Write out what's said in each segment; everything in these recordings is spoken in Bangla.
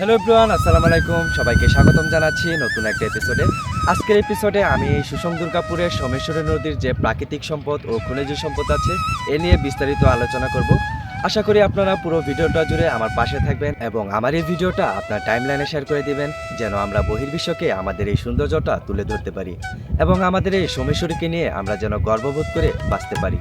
হ্যালো এভরিওয়ান আসসালামু আলাইকুম। সবাইকে স্বাগতম জানাচ্ছি নতুন একটা এপিসোডে আজকের এপিসোডে আমি সুষম দুর্গাপুরের সোমেশ্বরী নদীর যে প্রাকৃতিক সম্পদ ও খনিজ সম্পদ আছে, এ নিয়ে বিস্তারিত আলোচনা করব। আশা করি আপনারা পুরো ভিডিওটা জুড়ে আমার পাশে থাকবেন এবং আমার এই ভিডিওটা আপনার টাইমলাইনে শেয়ার করে দিবেন, যেন আমরা বহির্বিশ্বকে আমাদের এই সৌন্দর্যটা তুলে ধরতে পারি এবং আমাদের এই সোমেশ্বরীকে নিয়ে আমরা যেন গর্ববোধ করে বাঁচতে পারি।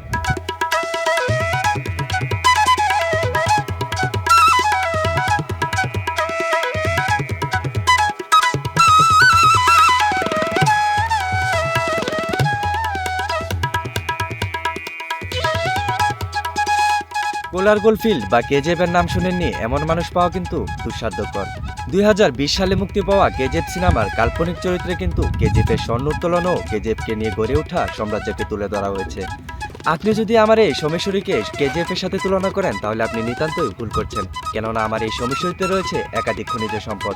কোলারগোল ফিল্ড বা কেজেফের নাম শুনেননি এমন মানুষ পাওয়া কিন্তু দুঃসাধ্যকর। দুই হাজার বিশ সালে মুক্তি পাওয়া কেজেফ সিনেমার কাল্পনিক চরিত্রে কিন্তু কেজেফের স্বর্ণ উত্তোলন ও কেজেফকে নিয়ে গড়ে ওঠা সাম্রাজ্যকে তুলে ধরা হয়েছে। আপনি যদি আমার এই সোমেশ্বরীকে কেজিএফের সাথে তুলনা করেন, তাহলে আপনি নিতান্তই ভুল করছেন। কেননা আমার এই সোমেশ্বরীতে রয়েছে একাধিক খনিজ সম্পদ।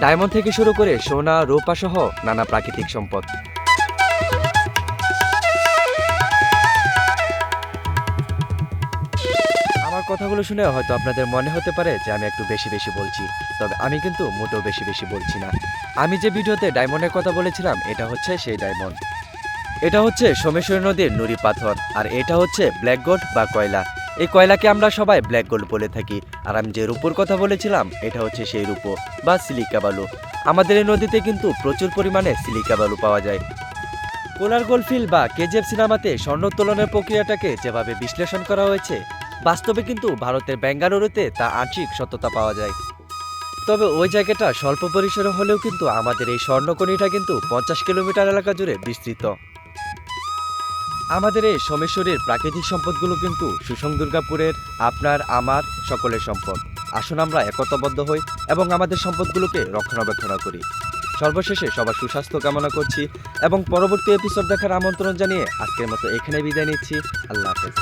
ডায়মন্ড থেকে শুরু করে সোনা রূপা সহ নানা প্রাকৃতিক সম্পদ। কথাগুলো শুনে হয়তো আপনাদের মনে হতে পারে যে আমি একটু বেশি বেশি বলছি, তবে আমি কিন্তু মোটেও বেশি বেশি বলছি না। আমি যে ভিডিওতে ডায়মন্ডের কথা বলেছিলাম, এটা হচ্ছে সেই ডায়মন্ড। এটা হচ্ছে সোমেশ্বরী নদীর নুড়ি পাথর, আর এটা হচ্ছে ব্ল্যাক গোল্ড বা কয়লা। এই কয়লাকে আমরা সবাই ব্ল্যাক গোল্ড বলে থাকি, আর আমি যে রূপোর কথা বলেছিলাম, এটা হচ্ছে সেই রূপো বা সিলিকা বালু। আমাদের এই নদীতে কিন্তু প্রচুর পরিমাণে সিলিকা বালু পাওয়া যায়। কোলার গোলফিল বা কেজিএফ সিনেমাতে স্বর্ণ উত্তোলনের প্রক্রিয়াটাকে যেভাবে বিশ্লেষণ করা হয়েছে বাস্তবে কিন্তু ভারতের বেঙ্গালুরুতে তা আংশিক সত্যতা পাওয়া যায়। তবে ওই জায়গাটা স্বল্প পরিসরে হলেও কিন্তু আমাদের এই স্বর্ণকণিটা কিন্তু পঞ্চাশ কিলোমিটার এলাকা জুড়ে বিস্তৃত। আমাদের এই সোমেশ্বরীর প্রাকৃতিক সম্পদগুলো কিন্তু সুষম দুর্গাপুরের আপনার, আমার সকলের সম্পদ। আসুন আমরা একতাবদ্ধ হই এবং আমাদের সম্পদগুলোকে রক্ষণাবেক্ষণ করি। সর্বশেষে সবার সুস্বাস্থ্য কামনা করছি এবং পরবর্তী এপিসোড দেখার আমন্ত্রণ জানিয়ে আজকের মতো এখানে বিদায় নিচ্ছি। আল্লাহ হাফেজ।